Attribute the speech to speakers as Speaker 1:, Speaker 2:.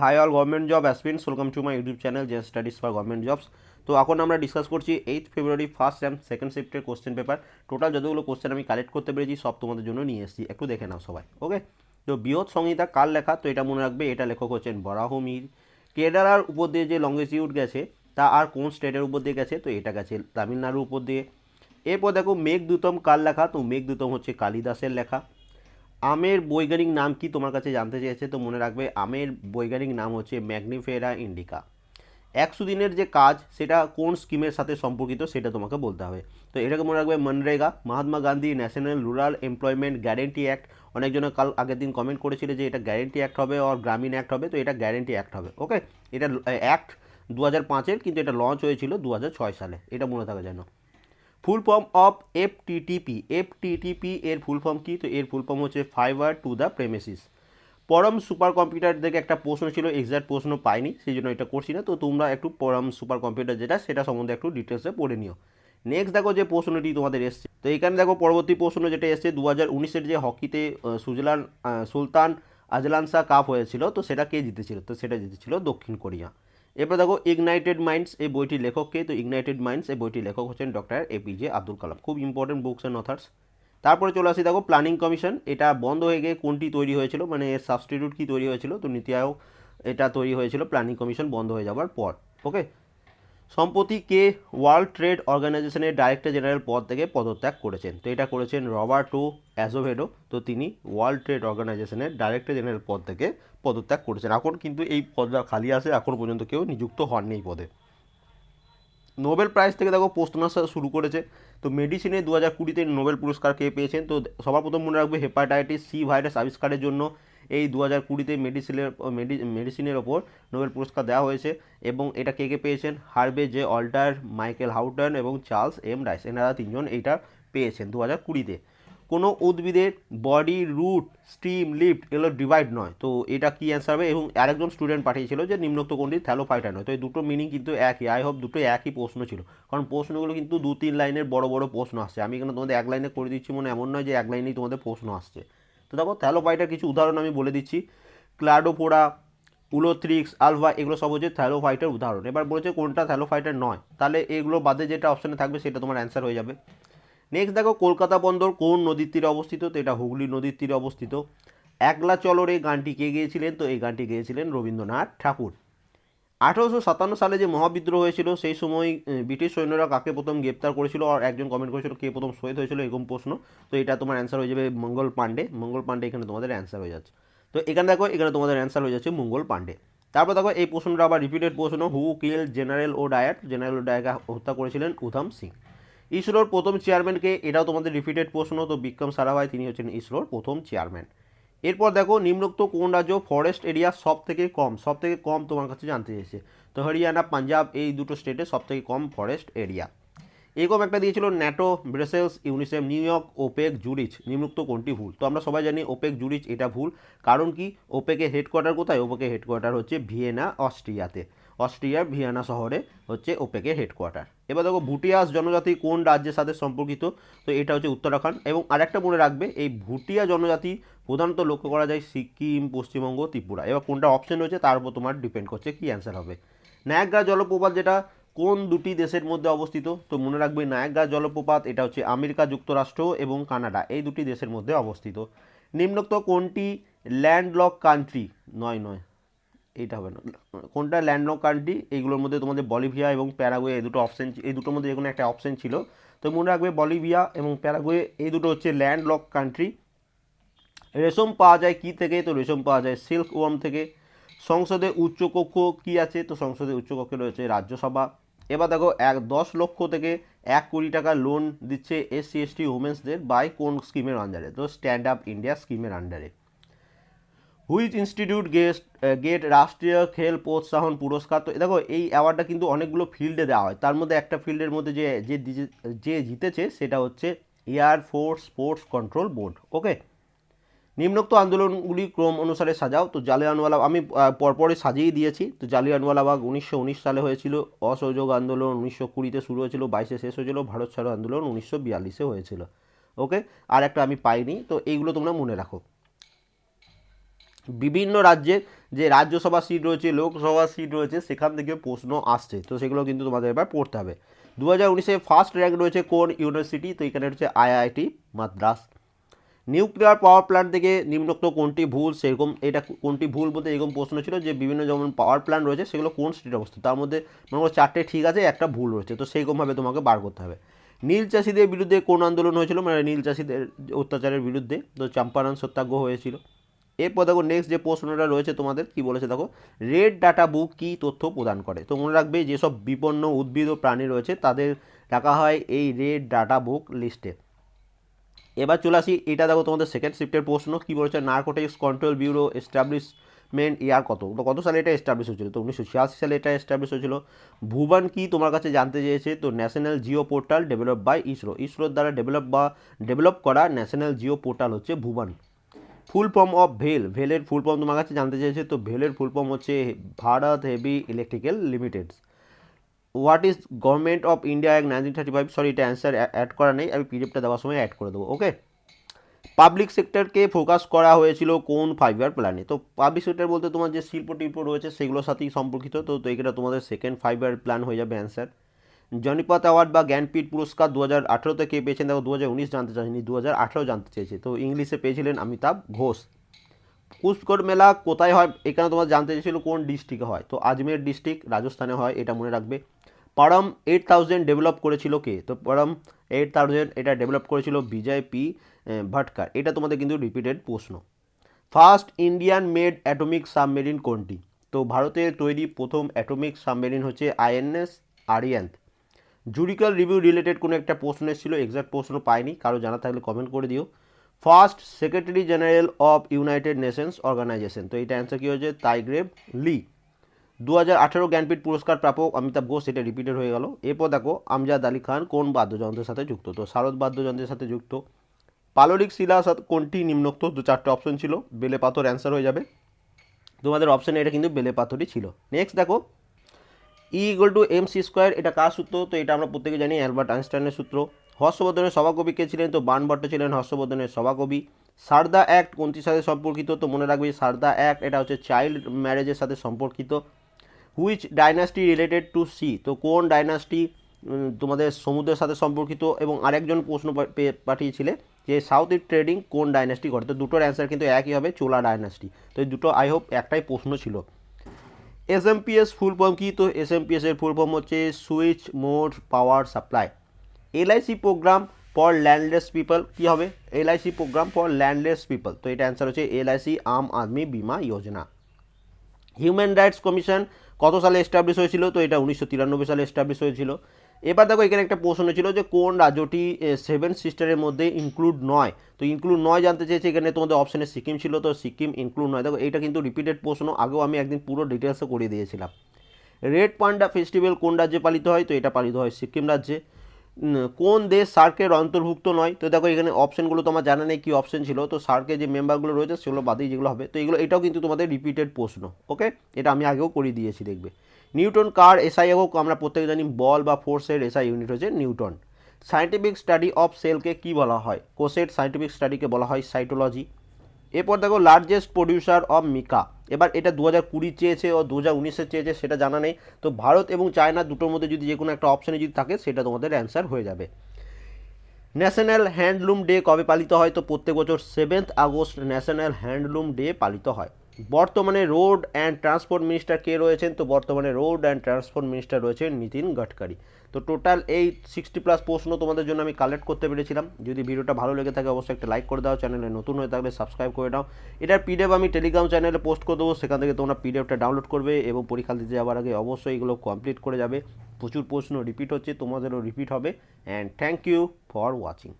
Speaker 1: Hi all government job aspirants welcome to my YouTube channel যে studies for government jobs তো এখন আমরা discuss করছি eight February first and second শিফটের question paper total যতগুলো question আমি collect করতে পেরেছি, সব তোমাদের জন্য নিয়ে এসেছি। একটু দেখে নাও সবাই ওকে তো বৃহৎ সংহিতা কার লেখা? তো এটা মনে রাখবে, এটা লেখক হচ্ছেন বরাহমির কেরালার উপর দিয়ে যে লঙ্গেচিউড গেছে, তা আর কোন স্টেটের উপর দিয়ে গেছে? তো এটা গেছে তামিলনাড়ুর উপর দিয়ে। এরপর দেখো মেঘদূতম কার লেখা? তো মেঘদূতম হচ্ছে কালিদাসের লেখা। আমের বৈজ্ঞানিক নাম কি তোমার কাছে জানতে চেয়েছে? তো মনে রাখবে, আমের বৈজ্ঞানিক নাম হচ্ছে ম্যাগনিফেরা ইন্ডিকা। একশো দিনের যে কাজ, সেটা কোন স্কিমের সাথে সম্পর্কিত সেটা তোমাকে বলতে হবে। তো এটাকে মনে রাখবে MNREGA. Mahatma Gandhi national rural employment guarantee act. অনেকজনে কাল আগের দিন কমেন্ট করেছিল যে এটা গ্যারেন্টি অ্যাক্ট হবে আর গ্রামীণ অ্যাক্ট হবে, তো এটা গ্যারেন্টি অ্যাক্ট হবে ওকে এটা, অ্যাক্ট দু হাজার পাঁচের, কিন্তু এটা লঞ্চ হয়েছিল দু হাজার ছয় সালে। এটা মনে থাকা যেন। Full form of F TTP F TTP এর ফুল ফর্ম কি? তো এর ফুল ফর্ম হচ্ছে fibre to the premises Param super computer থেকে একটা প্রশ্ন ছিল এক্সাক্ট প্রশ্ন পাইনি, সেই জন্য এটা করছি না। তো তোমরা একটু পরম সুপার কম্পিউটার যেটা, সেটা সম্বন্ধে একটু ডিটেলসে পড়ে নিও। নেক্সট দেখো যে প্রশ্নটি তোমাদের এসছে। তো এখানে দেখো পরবর্তী প্রশ্ন যেটা এসছে দু হাজার উনিশের যে হকিতে সুজলান সুলতান আজলানসা কাপ হয়েছিল, তো সেটা কে জিতেছিল? তো সেটা জিতেছিল দক্ষিণ কোরিয়া। এরপর দেখো ইগনাইটেড মাইন্ডস এই বইটির লেখক কে? তো ইগনাইটেড মাইন্ডস এই বইটির লেখক হচ্ছেন ডক্টর এপিজে আব্দুল কালাম। খুব ইম্পর্টেন্ট বুকস অ্যান্ড অথার্স তারপরে চলে আসি দেখো প্ল্যানিং কমিশন এটা বন্ধ হয়ে গিয়ে কোনটি তৈরি হয়েছিল? মানে এর সাবস্টিটিউট কী তৈরি হয়েছিল? তো নীতি আয়োগ এটা তৈরি হয়েছিল প্ল্যানিং কমিশন বন্ধ হয়ে যাওয়ার পর ওকে সম্প্রতি কে ওয়ার্ল্ড ট্রেড অর্গানাইজেশনের ডাইরেক্টর জেনারেল পদ থেকে পদত্যাগ করেছেন। তো এটা করেছেন রবার্টো অ্যাজোভেডো। তো তিনি ওয়ার্ল্ড ট্রেড অর্গানাইজেশনের ডাইরেক্টর জেনারেল পদ থেকে পদত্যাগ করেছেন। এখন কিন্তু এই পদটা খালি আছে, এখন পর্যন্ত কেউ নিযুক্ত হননি এই পদে। নোবেল প্রাইজ থেকে দেখো আসা শুরু করেছে। তো মেডিসিনে দু হাজার কুড়িতে নোবেল পুরস্কার কে পেয়েছেন? তো সবার প্রথম মনে রাখবে হেপাটাইটিস সি ভাইরাস আবিষ্কারের জন্য এই দু হাজার কুড়িতে মেডিসিনের মেডিসিনের ওপর নোবেল পুরস্কার দেওয়া হয়েছে এবং এটা কে কে পেয়েছেন? Harvey J Alter, Michael Houghton এবং চার্লস এম রাইস। এনারা তিনজন এইটা পেয়েছেন দু হাজার কুড়িতে। কোনো উদ্ভিদের বডি রুট, স্টিম, লিফট এগুলো ডিভাইড নয়। তো এটা কি অ্যান্সার হবে? এবং আরেকজন স্টুডেন্ট পাঠিয়েছিল যে নিম্নোক্ত কোনটি থ্যালোফাইটার নয়। তো এই দুটো মিনিং কিন্তু একই। আই হোপ দুটো একই প্রশ্ন ছিল। কারণ প্রশ্নগুলো কিন্তু দু তিন লাইনের বড় বড় প্রশ্ন আসছে। আমি এখানে তোমাদের এক লাইনে করে দিচ্ছি মনে এমন নয় যে এক লাইনেই তোমাদের প্রশ্ন আসছে। তো দেখো থ্যালোফাইটার কিছু উদাহরণ আমি বলে দিচ্ছি। ক্লাডোপোড়া উলোথ্রিক্স আলভা এগুলো সব হচ্ছে থ্যালোফাইটার উদাহরণ। এবার বলেছে কোনটা থ্যালোফাইটার নয়। তাহলে এগুলো বাদে যেটা অপশানে থাকবে সেটা তোমার অ্যান্সার হয়ে যাবে। নেক্সট দেখো, কলকাতা বন্দর কোন নদীর তীরে অবস্থিত? তো এটা হুগলি নদীর তীরে অবস্থিত। একলা চলর এই গানটি কে গিয়েছিলেন? তো এই গানটি গেয়েছিলেন রবীন্দ্রনাথ ঠাকুর। আঠারোশো সাতান্ন সালে যে মহাবিদ্রোহ হয়েছিল, সেই সময় ব্রিটিশ সৈন্যরা কাকে প্রথম গ্রেপ্তার করেছিল আর একজন কমেন্ট করেছিল কে প্রথম শহীদ হয়েছিল এরকম প্রশ্ন। তো এটা তোমার অ্যান্সার হয়ে যাবে মঙ্গল পাণ্ডে। মঙ্গল পাণ্ডে এখানে তোমাদের অ্যান্সার হয়ে যাচ্ছে। তো এখানে দেখো, এখানে তোমাদের অ্যান্সার হয়ে যাচ্ছে মঙ্গল পাণ্ডে। তারপর দেখো, এই প্রশ্নটা আবার রিপিটেড প্রশ্ন who kill general O Dyer general O ডায়ারকে হত্যা করেছিলেন উধাম সিং। ইসরোর প্রথম চেয়ারম্যানকে এটাও তোমাদের রিপিটেড প্রশ্ন, তো বিক্রম সারাভাই, তিনি হচ্ছেন ইসরোর প্রথম চেয়ারম্যান এরপর দেখো, নিম্নোক্ত কোন রাজ্য ফরেস্ট এরিয়া সব থেকে কম? সব থেকে কম তোমার কাছে জানতে চেয়েছে তো হরিয়ানা, পাঞ্জাব, এই দুটো স্টেটে সব থেকে কম ফরেস্ট এরিয়া এরকম একটা দিয়েছিল NATO, Brussels, UNICEF, New York, OPEC, Zurich. নিম্নোক্ত কোনটি ভুল? তো আমরা সবাই জানি ওপেক, জুরিচ, এটা ভুল। কারণ কি? ওপেকের হেডকোয়ার্টার কোথায়? ওপেকের হেডকোয়ার্টার হচ্ছে ভিয়েনা, অস্ট্রিয়াতে। অস্ট্রিয়ার ভিয়েনা শহরে হচ্ছে ওপেকের হেডকোয়ার্টার এবার দেখো ভুটিয়াস জনজাতি কোন রাজ্যের সাথে সম্পর্কিত? তো এটা হচ্ছে উত্তরাখণ্ড। এবং আরেকটা মনে রাখবে, এই ভুটিয়া জনজাতি প্রধানত লক্ষ্য করা যায় সিকিম, পশ্চিমবঙ্গ, ত্রিপুরা। এবার কোনটা অপশন রয়েছে, তার উপর তোমার ডিপেন্ড করছে কি অ্যান্সার হবে। নায়াগ্রা জলপ্রপাত যেটা, কোন দুটি দেশের মধ্যে অবস্থিত? তো মনে রাখবে নায়াগ্রা জলপ্রপাত, এটা হচ্ছে আমেরিকা, যুক্তরাষ্ট্র এবং কানাডা। এই দুটি দেশের মধ্যে অবস্থিত। নিম্নোক্ত কোনটি ল্যান্ডলক কান্ট্রি নয় নয়। এইটা হবে না। কোনটা ল্যান্ডলক কান্ট্রি, এইগুলোর মধ্যে তোমাদের বলিভিয়া এবং প্যারাগুয়ে, এই দুটো অপশন এই দুটোর মধ্যে যে একটা অপশন ছিল। তো মনে রাখবে বলিভিয়া এবং প্যারাগুয়ে, এই দুটো হচ্ছে ল্যান্ডলক কান্ট্রি। রেশম পাওয়া যায় কি থেকে? তো রেশম পাওয়া যায় সিল্ক ওয়ার্ম থেকে। সংসদে উচ্চকক্ষ কি আছে? তো সংসদে উচ্চকক্ষে রয়েছে রাজ্যসভা। এবার দেখো, এক দশ লক্ষ থেকে এক কোটি টাকা লোন দিচ্ছে এসসি, এসটি উমেন্সদের বাই কোন স্কিমের আন্ডারে তো স্ট্যান্ড আপ ইন্ডিয়া স্কিমের আন্ডারে হুইচ ইনস্টিটিউট গেস্ট গেট রাষ্ট্রীয় খেল প্রোৎসাহন পুরস্কার, তো দেখো এই অ্যাওয়ার্ডটা কিন্তু অনেকগুলো ফিল্ডে দেওয়া হয়। তার মধ্যে একটা ফিল্ডের মধ্যে যে যে যে জিতেছে সেটা হচ্ছে air force sports control board, okay? নিম্নোক্ত আন্দোলনগুলি ক্রম অনুসারে সাজাও। তো জালিয়ানওয়ালা, আমি পরপরে সাজিয়ে দিয়েছি। তো জালিয়ানওয়ালাবাগ উনিশশো উনিশ সালে হয়েছিল, অসহযোগ আন্দোলন উনিশশো কুড়িতে শুরু হয়েছিল, বাইশে শেষ হয়েছিল, ভারত ছাড়ো আন্দোলন উনিশশো বিয়াল্লিশে হয়েছিল, ওকে? আর একটা আমি পাইনি, তো এইগুলো তোমরা মনে রাখো। বিভিন্ন রাজ্যের যে রাজ্যসভা সিট রয়েছে, লোকসভা সিট রয়েছে, সেখান থেকে প্রশ্ন আসছে। তো সেগুলো কিন্তু তোমাদের এবার পড়তে হবে। দু হাজার উনিশে ফার্স্ট র্যাঙ্ক রয়েছে কোন ইউনিভার্সিটি তো এখানে হচ্ছে IIT Madras. Nuclear power plant থেকে নিম্নোক্ত কোনটি ভুল? সেরকম এটা কোনটি ভুল বলতে এরকম প্রশ্ন ছিল যে বিভিন্ন যেমন পাওয়ার প্ল্যান্ট রয়েছে, সেগুলো কোন স্টেটে অবস্থিত? তার মধ্যে মনে করো চারটে ঠিক আছে, একটা ভুল রয়েছে। তো সেইরকমভাবে তোমাকে বার করতে হবে। নীল চাষিদের বিরুদ্ধে কোন আন্দোলন হয়েছিল? মানে নীল চাষিদের অত্যাচারের বিরুদ্ধে। তো চম্পারণ সত্যাগ্রহ হয়েছিল। এরপর দেখো নেক্সট যে প্রশ্নটা রয়েছে তোমাদের, কি বলেছে দেখো? রেড ডাটা বুক কী তথ্য প্রদান করে? তো মনে রাখবে যেসব বিপন্ন উদ্ভিদ ও প্রাণী রয়েছে, তাদের রাখা হয় এই রেড ডাটা বুক লিস্টে এবার চলে আসি, এটা দেখো তোমাদের সেকেন্ড শিফটের প্রশ্ন, কী বলেছে? Narcotics control bureau establishment year কত? কত সালে এটা এস্টাবলিশ হয়েছিল? তো উনিশশো ছিয়াশি সালে এটা এস্টাবলিশ হয়েছিল। ভুবন কি তোমার কাছে জানতে চেয়েছে? তো national geo portal develop by ISRO. ইসরোর দ্বারা ডেভেলপ বা ডেভেলপ করা ন্যাশনাল জিও পোর্টাল হচ্ছে ভুবন। ফুল ফর্ম অফ ভেল, ভেলের ফুল ফর্ম তোমার কাছে জানতে চেয়েছে তো ভেলের ফুল ফর্ম হচ্ছে Bharat heavy electrical limited. What is government of India এক নাইনটিন থার্টি ফাইভ সরি এটা অ্যান্সার অ্যাড করা নেই, আমি পিডিএফটা দেওয়ার সময় অ্যাড করে দেবো ওকে পাবলিক সেক্টরকে ফোকাস করা হয়েছিল কোন ফাইভ ইয়ার প্ল্যানে তো পাবলিক সেক্টর বলতে তোমার যে শিল্প টিল্প রয়েছে, সেগুলোর সাথেই সম্পর্কিত, তো তো এটা তোমাদের সেকেন্ড ফাইভ ইয়ার প্ল্যান হয়ে যাবে অ্যান্সার জনিপথ অ্যাওয়ার্ড বা জ্ঞানপীঠ পুরস্কার দু হাজার আঠেরোতে কে পেয়েছেন। দেখো দু হাজার উনিশ জানতে চাইনি দু হাজার আঠেরো জানতে চেয়েছে। তো ইংলিশে পেয়েছিলেন অমিতাভ ঘোষ। পুষ্কর মেলা কোথায় হয় এখানে তোমার জানতে চেয়েছিল কোন ডিস্ট্রিক্টে হয়। তো আজমের ডিস্ট্রিক্ট রাজস্থানে হয়, এটা মনে রাখবে। পারম এইট থাউজেন্ড ডেভেলপ করেছিল কে? তো পারম এইট থাউজেন্ড এটা ডেভেলপ করেছিল বিজয় পি ভাটকার। এটা তোমাদের কিন্তু রিপিটেড প্রশ্ন। First Indian made atomic submarine কোনটি? তো ভারতের তৈরি প্রথম অ্যাটমিক সাবমেরিন হচ্ছে INS Arihant judicial review related কোনো একটা প্রশ্ন এসেছিল এক্সাক্ট প্রশ্ন পাইনি, কারও জানা থাকলে কমেন্ট করে দিও। First secretary general of united nations organization তো এইটা অ্যান্সার কী হয়েছে? তাইগ্রেভ লি দু হাজার আঠেরো জ্ঞানপীঠ পুরস্কার প্রাপক অমিতাভ ঘোষ, এটা রিপিটেড হয়ে গেল। এরপর দেখো, আমজাদ আলী খান কোন বাদ্যযন্ত্রের সাথে যুক্ত? তো শারদ বাদ্যযন্ত্রের সাথে যুক্ত। পাললিক শিলা কোনটি নিম্নোক্ত? দু চারটে অপশন ছিল, বেলে পাথর অ্যান্সার হয়ে যাবে। তোমাদের অপশানে এটা কিন্তু বেলে পাথরই ছিল। নেক্সট দেখো E equal to M C square এটা কার সূত্র? তো এটা আমরা প্রত্যেকে জানি, অ্যালবার্ট আইনস্টাইনের সূত্র। হর্ষবর্ধনের সভাকবি কে ছিলেন? তো বানভট্ট ছিলেন হর্ষবর্ধনের সভাকবি। সারদা অ্যাক্ট কোনটির সাথে সম্পর্কিত? তো মনে রাখবে সারদা অ্যাক্ট এটা হচ্ছে চাইল্ড ম্যারেজের সাথে সম্পর্কিত। Which dynasty related to C? তো কোন ডাইনাস্টি তোমাদের সমুদ্রের সাথে সম্পর্কিত? এবং আরেকজন প্রশ্ন পাঠিয়েছিলে যে সাউথ ইস্ট ট্রেডিং কোন ডাইনাস্টি ঘটে? তো দুটোর অ্যান্সার কিন্তু একই হবে, চোলা ডাইনাস্টি। তো এই দুটো, আই হোপ, একটাই প্রশ্ন ছিল। S M P S full form কি? তো এস এম পি এস এর ফুল ফর্ম হচ্ছে switch mode power supply LIC program for landless people কী হবে? LIC program for landless people তো এটা অ্যান্সার হচ্ছে এলআইসি আম আদমি বিমা যোজনা হিউম্যান রাইটস কমিশন কত সালে এস্টাবলিশ হয়েছিল? তো এটা উনিশশো তিরানব্বই সালে এস্টাবলিশ হয়েছিল। এবার দেখো এখানে একটা প্রশ্ন ছিল যে কোন রাজ্যটি সেভেন সিস্টারের মধ্যে ইনক্লুড নয়? তো ইনক্লুড নয় জানতে চেয়েছে এখানে তোমাদের অপশানে সিকিম ছিল, তো সিকিম ইনক্লুড নয়। দেখো এটা কিন্তু রিপিটেড প্রশ্ন, আগেও আমি একদিন পুরো ডিটেলসে করিয়ে দিয়েছিলাম। রেড পান্ডা ফেস্টিভ্যাল কোন রাজ্যে পালিত হয়? তো এটা পালিত হয় সিকিম রাজ্যে। কোন দেশ সার্কের অন্তর্ভুক্ত নয়? তো দেখো, এখানে অপশনগুলো তোমার জানা নেই কী অপশন ছিল। তো সার্কের যে মেম্বারগুলো রয়েছে, সেগুলো বাদেই যেগুলো হবে। তো এগুলো, এটাও কিন্তু তোমাদের রিপিটেড প্রশ্ন ওকে এটা আমি আগেও করিয়ে দিয়েছি, দেখবে। নিউটন কার এসআই হোক আমরা প্রত্যেকে জানি বল বা ফোর্সের এসআই ইউনিট হচ্ছে নিউটন। সায়েন্টিফিক স্টাডি অফ সেলকে কি বলা হয়? কোসেট সায়েন্টিফিক স্টাডিকে বলা হয় সাইটোলজি এরপর দেখো লার্জেস্ট প্রডিউসার অফ মিকা এবার এটা দু হাজার কুড়ি চেয়েছে ও দু হাজার উনিশে চেয়েছে, সেটা জানা নেই। তো ভারত এবং চায়না দুটোর মধ্যে যদি যে কোনো একটা অপশানে যদি থাকে, সেটা তোমাদের অ্যান্সার হয়ে যাবে। ন্যাশনাল হ্যান্ডলুম ডে কবে পালিত হয়? তো প্রত্যেক বছর seventh August national handloom day পালিত হয়। বর্তমানে রোড অ্যান্ড ট্রান্সপোর্ট মিনিস্টার কে রয়েছেন? তো বর্তমানে রোড অ্যান্ড ট্রান্সপোর্ট মিনিস্টার রয়েছেন নীতিন গডকারি। তো টোটাল এই সিক্সটি প্লাস প্রশ্ন তোমাদের জন্য আমি কালেক্ট করতে পেরেছিলাম। যদি ভিডিওটা ভালো লেগে থাকে, অবশ্যই একটা লাইক করে দাও চ্যানেলে নতুন হয়ে থাকলে সাবস্ক্রাইব করে নাও। এটার পিডিএফ আমি টেলিগ্রাম চ্যানেলে পোস্ট করে দেবো, সেখান থেকে তোমরা পিডিএফটা ডাউনলোড করবে এবং পরীক্ষা দিতে যাওয়ার আগে অবশ্যই এগুলো কমপ্লিট করে যাবে। প্রচুর প্রশ্ন রিপিট হচ্ছে, তোমাদেরও রিপিট হবে। And thank you for watching